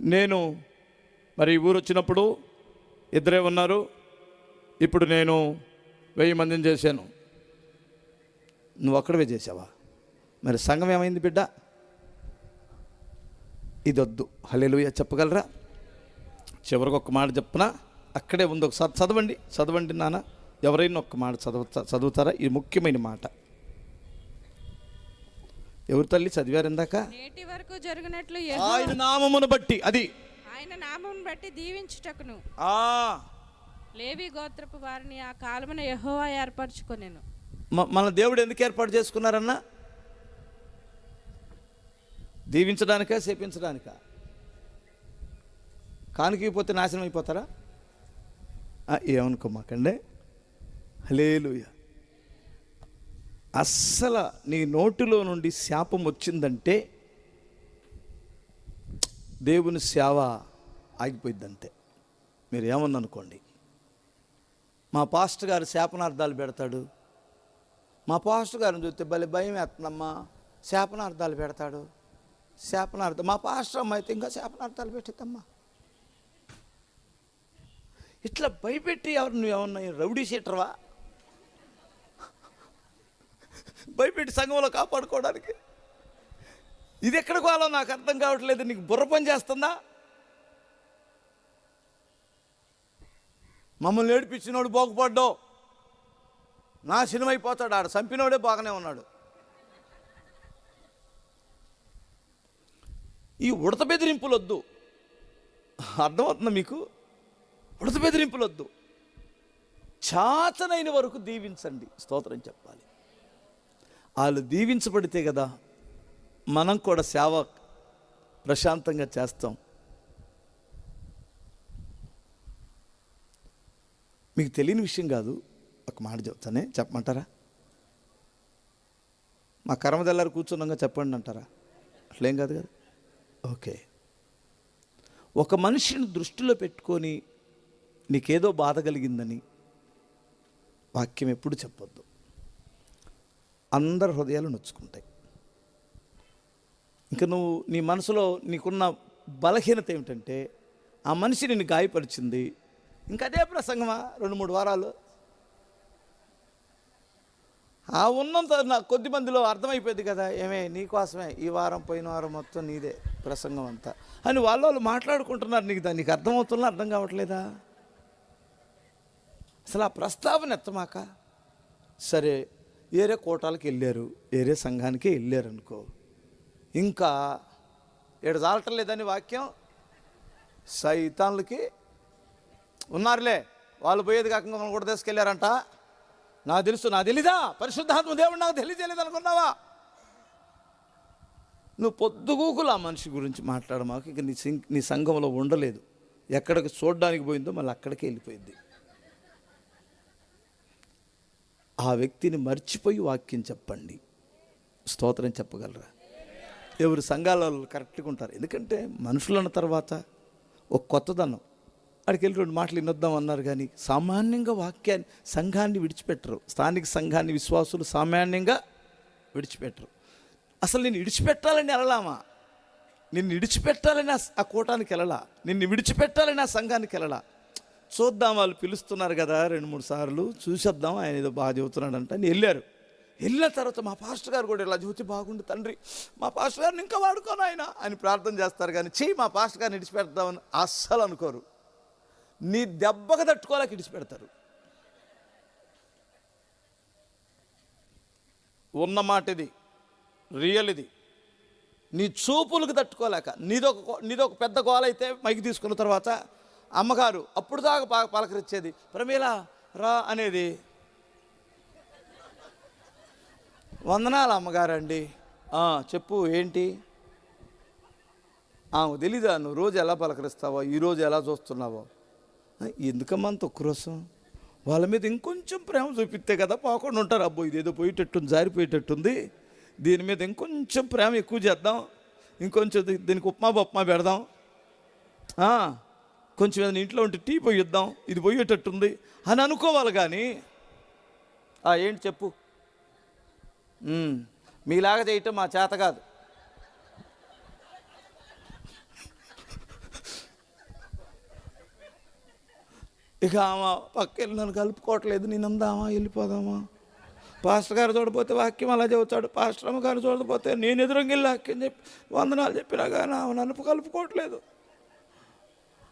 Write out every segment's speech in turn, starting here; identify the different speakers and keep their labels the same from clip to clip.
Speaker 1: నేను మరి ఊరు వచ్చినప్పుడు ఇద్దరే ఉన్నారు. ఇప్పుడు నేను వెయ్యి మందిని చేశాను. నువ్వు ఒక్కడవే చేసావా మరి సంఘం ఏమైంది బిడ్డ? ఇది వద్దు హలేలుయ చెప్పగలరా? చివరికి ఒక మాట చెప్పనా? అక్కడే ఉంది. ఒకసారి చదవండి. చదవండి నాన్న. ఎవరైనా ఒక్క మాట చదవ చదువుతారా? ఇది ముఖ్యమైన మాట. ఎవరు తల్లి చదివారు ఇందాక?
Speaker 2: నేటి వరకు జరిగినట్లు
Speaker 1: ఆయన నామమును బట్టి అది.
Speaker 2: ఆయన నామం బట్టి దీవించుటకును.
Speaker 1: ఆ.
Speaker 2: లేవి గోత్రపు వారిని ఆ కాలమున యెహోవా ఏర్పరచుకొనెను.
Speaker 1: మన దేవుడు ఎందుకు ఏర్పాటు చేసుకున్నారన్నా? దీవించడానికా శపించడానికా? కానికిపోతే నాశనం అయిపోతారా? ఏమనుకోమాకండి? హలేలుయ అస్సలు నీ నోటిలో నుండి శాపం వచ్చిందంటే దేవుని సేవ ఆగిపోయిందంతే మీరు ఏమన్నా అనుకోండి మా పాస్టర్ గారు శాపనార్థాలు పెడతాడు. మా పాస్టర్ గారిని చూస్తే భలే భయం వేస్తుందమ్మా. శాపనార్థాలు పెడతాడు. శాపనార్థం మా పాస్టర్ అమ్మ అయితే ఇంకా శాపనార్థాలు పెట్టిద్దమ్మా. ఇట్లా భయపెట్టి ఎవరు నువ్వు ఏమన్నా రౌడీ సీటర్వా భయపెట్టి సంఘంలో కాపాడుకోవడానికి. ఇది ఎక్కడ కోవాలో నాకు అర్థం కావట్లేదు. నీకు బుర్ర పని చేస్తుందా? మమ్మల్ని ఏడిపించినోడు బాగుపడ్డావు నాశనం అయిపోతాడు ఆడ. చంపినోడే బాగానే ఉన్నాడు. ఈ ఉడత బెదిరింపులు వద్దు అర్థమవుతుందా మీకు? ఉడత బెదిరింపులు వద్దు చాచనైన వరకు దీవించండి. స్తోత్రం చెప్పాలి. వాళ్ళు దీవించబడితే కదా మనం కూడా సేవ ప్రశాంతంగా చేస్తాం. మీకు తెలియని విషయం కాదు ఒక మాట చెప్తానే చెప్పమంటారా? మా కర్మదెల్లారు కూర్చున్నాగా చెప్పండి అంటారా? అట్లేం కాదు కదా? ఓకే. ఒక మనిషిని దృష్టిలో పెట్టుకొని నీకేదో బాధ కలిగిందని వాక్యం ఎప్పుడు చెప్పొద్దు. అందరి హృదయాలు నొచ్చుకుంటాయి. ఇంకా నువ్వు నీ మనసులో నీకున్న బలహీనత ఏమిటంటే ఆ మనిషి నిన్ను గాయపరిచింది. ఇంకా అదే ప్రసంగమా? రెండు మూడు వారాలు. ఆ ఉన్నంత నా కొద్ది మందిలో అర్థమైపోయింది కదా ఏమే నీకోసమే ఈ వారం పోయిన వారం మొత్తం నీదే ప్రసంగం అంతా. అని వాళ్ళ వాళ్ళు మాట్లాడుకుంటున్నారు నీకు దానికి నీకు అర్థమవుతున్నా అర్థం కావట్లేదా? అసలు ఆ ప్రస్తావన ఎత్తమాక? సరే ఏరే కోటాలకు వెళ్ళారు ఏరే సంఘానికి వెళ్ళారు అనుకో. ఇంకా ఏడు చాలటం లేదని వాక్యం సైతాన్లకి ఉన్నారులే వాళ్ళు పోయేది కాకుండా మనం కూడా తీసుకెళ్ళారంట. నాకు తెలుసు నాకు తెలీదా? పరిశుద్ధాత్మ దేవుడు నాకు తెలియజేయలేదు అనుకున్నావా? నువ్వు పొద్దుగూకులు ఆ మనిషి గురించి మాట్లాడ మాకు ఇక నీ సింగ్ నీ సంఘంలో ఉండలేదు. ఎక్కడికి చూడడానికి పోయిందో మళ్ళీ అక్కడికి వెళ్ళిపోయింది. ఆ వ్యక్తిని మర్చిపోయి వాక్యం చెప్పండి. స్తోత్రం చెప్పగలరా? ఎవరు సంఘాలలో కరెక్ట్గా ఉంటారు. ఎందుకంటే మనుషులన్న తర్వాత ఒక కొత్తదనం. అక్కడికి వెళ్ళి రెండు మాటలు వినొద్దాం అన్నారు కానీ సామాన్యంగా వాక్యాన్ని సంఘాన్ని విడిచిపెట్టరు. స్థానిక సంఘాన్ని విశ్వాసులు సామాన్యంగా విడిచిపెట్టరు. అసలు నేను విడిచిపెట్టాలని వెళ్ళలామా నిన్ను విడిచిపెట్టాలని ఆ- కూటానికి వెళ్ళలా? నిన్ను విడిచిపెట్టాలని ఆ సంఘానికి వెళ్ళలా? చూద్దాం వాళ్ళు పిలుస్తున్నారు కదా రెండు మూడు సార్లు చూసేద్దాం ఆయన ఏదో బాగా చెబుతున్నాడంట అని వెళ్ళారు. వెళ్ళిన తర్వాత మా పాస్టర్ గారు కూడా ఇలా చూసి బాగుండు తండ్రి మా పాస్టర్ గారిని ఇంకా వాడుకోను ఆయన అని ప్రార్థన చేస్తారు కానీ చెయ్యి మా పాస్టర్ గారిని ఇడిచిపెడదామని అస్సలు అనుకోరు. నీ దెబ్బకు తట్టుకోలేక ఇడిచిపెడతారు ఉన్న మాట ఇది రియల్ ఇది. నీ చూపులకు తట్టుకోలేక నీదొక నీదొక పెద్ద గోల అయితే మైకి తీసుకున్న తర్వాత అమ్మగారు అప్పుడు దాకా బాగా పలకరించేది ప్రమీల రా అనేది. వందనాలు అమ్మగారు అండి చెప్పు ఏంటి? ఆమె తెలీదా నువ్వు రోజు ఎలా పలకరిస్తావో ఈరోజు ఎలా చూస్తున్నావో? ఎందుకమ్మా అంత ఉక్రోసం వాళ్ళ మీద ఇంకొంచెం ప్రేమ చూపిస్తే కదా పోకుండా ఉంటారు. అబ్బో ఇదేదో పోయేటట్టుంది జారిపోయేటట్టుంది. దీని మీద ఇంకొంచెం ప్రేమ ఎక్కువ చేద్దాం. ఇంకొంచెం దీనికి ఉప్మా బొప్మా పెడదాం. కొంచెం ఏదైనా ఇంట్లో ఉంటే టీ పోయిద్దాం ఇది పోయేటట్టుంది అని అనుకోవాలి కానీ ఏంటి చెప్పు? మీలాగా చేయటం మా చేత కాదు. ఇక ఆమె పక్క వెళ్ళి నన్ను కలుపుకోవట్లేదు నేను అందామా వెళ్ళిపోదామా? పాస్టర్ గారు చూడపోతే వాక్యం అలా చెబుతాడు పాస్టర్ అమ్మగారు చూడకపోతే నేను ఎదురంగిల్లాక్యం చెప్పి వందనాలు చెప్పినా కానీ ఆమె నన్ను కలుపుకోవట్లేదు.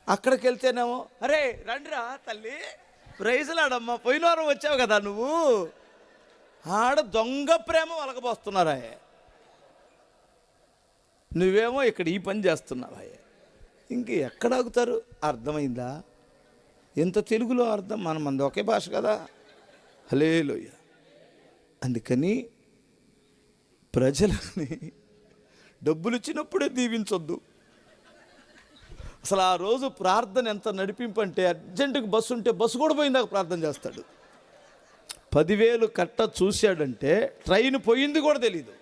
Speaker 1: అక్కడికి వెళ్తేనేమో అరే రండిరా తల్లి ప్రైజులాడమ్మా పోయిన వారం వచ్చావు కదా నువ్వు. ఆడ దొంగ ప్రేమ వలకపోస్తున్నారా నువ్వేమో ఇక్కడ ఈ పని చేస్తున్నావా ఇంక ఎక్కడ ఆగుతారు? అర్థమైందా? ఎంత తెలుగులో అర్థం మనం మంది ఒకే భాష కదా. హలేలోయ అందుకని ప్రజలని డబ్బులు ఇచ్చినప్పుడే దీవించొద్దు. అసలు ఆ రోజు ప్రార్థన ఎంత నడిపింపంటే అర్జెంటుగా బస్సు ఉంటే బస్సు కూడా పోయిందాక ప్రార్థన చేస్తాడు. పదివేలు కట్ట చూశాడంటే ట్రైన్ పోయింది కూడా తెలీదు.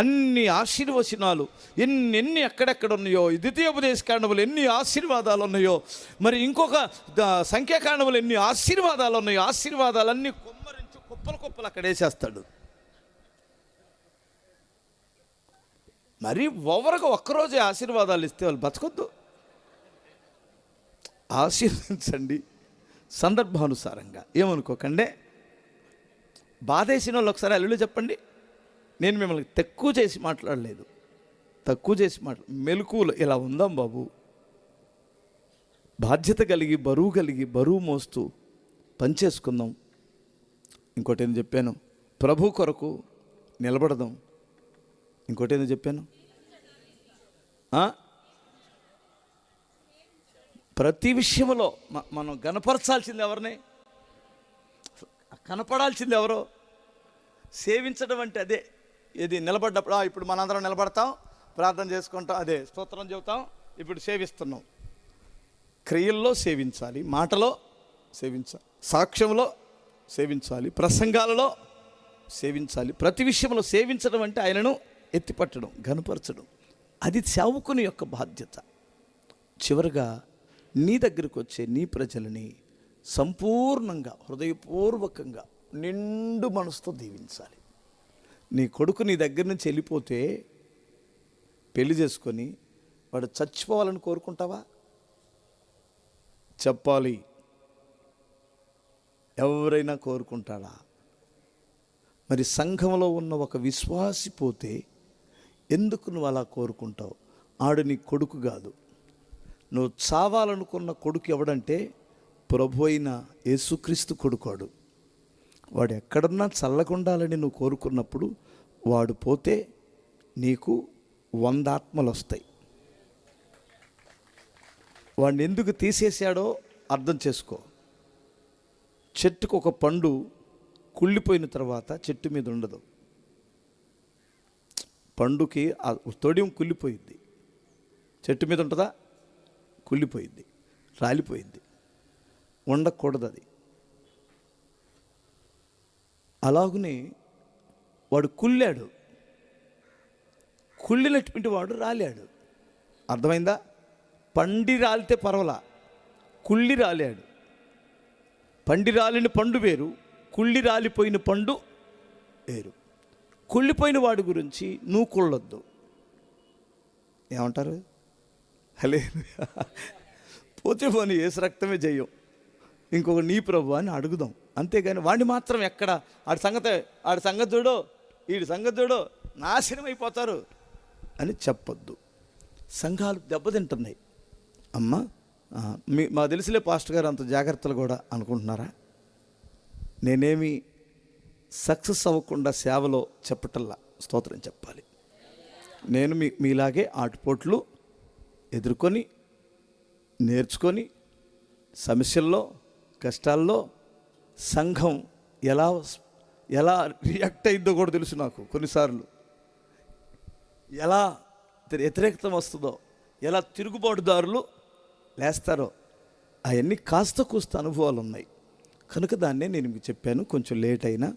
Speaker 1: అన్ని ఆశీర్వచనాలు ఎన్ని ఎన్ని ఎక్కడెక్కడ ఉన్నాయో ద్వితీయోపదేశ కాండములు ఎన్ని ఆశీర్వాదాలు ఉన్నాయో మరి ఇంకొక సంఖ్యా సంఖ్యాకాండములు ఎన్ని ఆశీర్వాదాలు ఉన్నాయో ఆశీర్వాదాలన్నీ కొమ్మరించి కుప్పలు కుప్పలు అక్కడ వేసేస్తాడు. మరి ఓవరగా ఒక్కరోజే ఆశీర్వాదాలు ఇస్తే వాళ్ళు బతకొద్దు. ఆశీర్వదించండి సందర్భానుసారంగా. ఏమనుకోకండి? బాధేసిన వాళ్ళు ఒకసారి అల్లుళ్ళు చెప్పండి. నేను మిమ్మల్ని తక్కువ చేసి మాట్లాడలేదు. తక్కువ చేసి మాట్లా మెలకువలు ఇలా ఉందాం బాబు. బాధ్యత కలిగి బరువు కలిగి బరువు మోస్తూ పనిచేసుకుందాం ఇంకోటి ఏదో చెప్పాను? ప్రభు కొరకు నిలబడదాం. ఇంకోటి ఏదో చెప్పాను ప్రతి విషయంలో మ- మనం గనపరచాల్సింది ఎవరిని? కనపడాల్సింది ఎవరో? సేవించడం అంటే అదే. ఇది నిలబడ్డప్పుడు ఇప్పుడు మనందరం నిలబడతాం ప్రార్థన చేసుకుంటాం అదే స్తోత్రం చెబుతాం ఇప్పుడు సేవిస్తున్నాం. క్రియల్లో సేవించాలి మాటలో సేవించాలి సాక్ష్యంలో సేవించాలి ప్రసంగాలలో సేవించాలి. ప్రతి విషయంలో సేవించడం అంటే ఆయనను ఎత్తిపట్టడం గనపరచడం అది సేవకుని యొక్క బాధ్యత. చివరిగా నీ దగ్గరకు వచ్చే నీ ప్రజలని సంపూర్ణంగా హృదయపూర్వకంగా నిండు మనసుతో దీవించాలి. నీ కొడుకు నీ దగ్గర నుంచి వెళ్ళిపోతే పెళ్ళి చేసుకొని వాడు చచ్చిపోవాలని కోరుకుంటావా? చెప్పాలి. ఎవరైనా కోరుకుంటాడా? మరి సంఘంలో ఉన్న ఒక విశ్వాసి పోతే ఎందుకు నువ్వు అలా కోరుకుంటావు? ఆడు నీ కొడుకు కాదు. నువ్వు చావాలనుకున్న కొడుకు ఎవడంటే ప్రభు అయిన యేసుక్రీస్తు కొడుకోడు. వాడు ఎక్కడన్నా చల్లకుండాలని నువ్వు కోరుకున్నప్పుడు వాడు పోతే నీకు వంద ఆత్మలు వస్తాయి. వాడిని ఎందుకు తీసేశాడో అర్థం చేసుకో. చెట్టుకు ఒక పండు కుళ్ళిపోయిన తర్వాత చెట్టు మీద ఉండదు. పండుకి తొడియం కుళ్ళిపోయింది చెట్టు మీద ఉంటుందా? కుళ్ళిపోయింది రాలిపోయింది. ఉండకూడదు అది. అలాగనే వాడు కుళ్ళాడు. కుళ్ళినటువంటి వాడు రాలాడు. అర్థమైందా? పండి రాలితే పర్వాలా. కుళ్ళి రాలాడు. పండి రాలిన పండు వేరు కుళ్ళి రాలిపోయిన పండు వేరు. కుళ్ళిపోయిన వాడి గురించి నువ్వు కుళ్ళొద్దు. ఏమంటారు? హలే పోతే పోనీ ఏసు రక్తమే చేయం ఇంకొక నీ ప్రభు అని అడుగుదాం. అంతేగాని వాడిని మాత్రం ఎక్కడ? ఆడి సంగతి ఆడి సంగతి చూడు వీడి సంగతి చూడు నాశనం అయిపోతారు అని చెప్పొద్దు. సంఘాలు దెబ్బతింటున్నాయి. అమ్మ మీ మా తెలిసిలే పాస్టర్ గారు అంత జాగ్రత్తలు కూడా అనుకుంటున్నారా? నేనేమి సక్సెస్ అవ్వకుండా సేవలో చెప్పటల్లా స్తోత్రం చెప్పాలి. నేను మీ మీలాగే ఆటుపోట్లు ఎదుర్కొని నేర్చుకొని సమస్యల్లో కష్టాల్లో సంఘం ఎలా ఎలా రియాక్ట్ అయిందో కూడా తెలుసు నాకు కొన్నిసార్లు. ఎలా వ్యతిరేకత వస్తుందో ఎలా తిరుగుబాటుదారులు లేస్తారో అవన్నీ కాస్త కూస్త అనుభవాలు ఉన్నాయి కనుక దాన్నే నేను మీకు చెప్పాను కొంచెం లేట్ అయినా